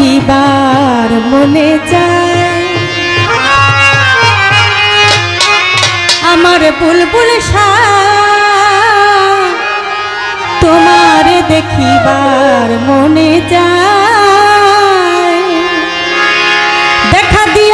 দেখিবার মনে চায়। আমার বুলবুল তোমার দেখিবার মনে যায় দেখা দি